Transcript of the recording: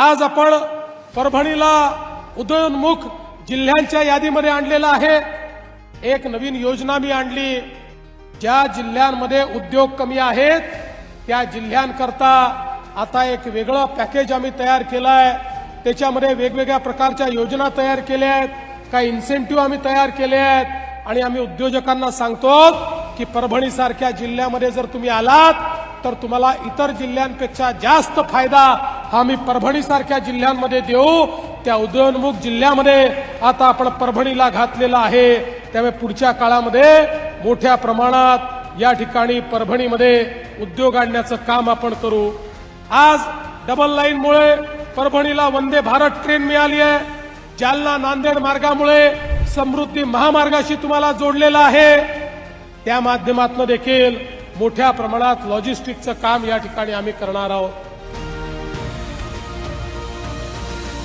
आज आपण परभणीला उदयोन्मुख जिल्ह्यांच्या यादीमध्ये आणलेला आहे. एक नवीन योजना मी आणली. ज्या जिल्ह्यांमध्ये उद्योग कमी आहेत त्या जिल्ह्यांकरता आता एक वेगळं पॅकेज आम्ही तयार केलं आहे त्याच्यामध्ये वेगवेगळ्या प्रकारच्या योजना तयार केल्या आहेत. काही इन्सेंटिव्ह आम्ही तयार केले आहेत. आणि आम्ही उद्योजकांना सांगतो की परभणी सारख्या जिल्ह्यामध्ये जर तुम्ही आलात तर तुम्हाला इतर जिल्ह्यांपेक्षा जास्त फायदा आम्ही परभणीसारख्या जिल्ह्यांमध्ये देऊ. त्या उदयोन्मुख जिल्ह्यामध्ये आता आपण परभणीला घातलेला आहे. त्यामुळे पुढच्या काळामध्ये मोठ्या प्रमाणात या ठिकाणी परभणीमध्ये उद्योग आणण्याचं काम आपण करू. आज डबल लाईनमुळे परभणीला वंदे भारत ट्रेन मिळाली आहे. जालना नांदेड मार्गामुळे समृद्धी महामार्गाशी तुम्हाला जोडलेला आहे. त्या माध्यमातून देखील मोठ्या प्रमाणात लॉजिस्टिकचं काम या ठिकाणी आम्ही करणार आहोत.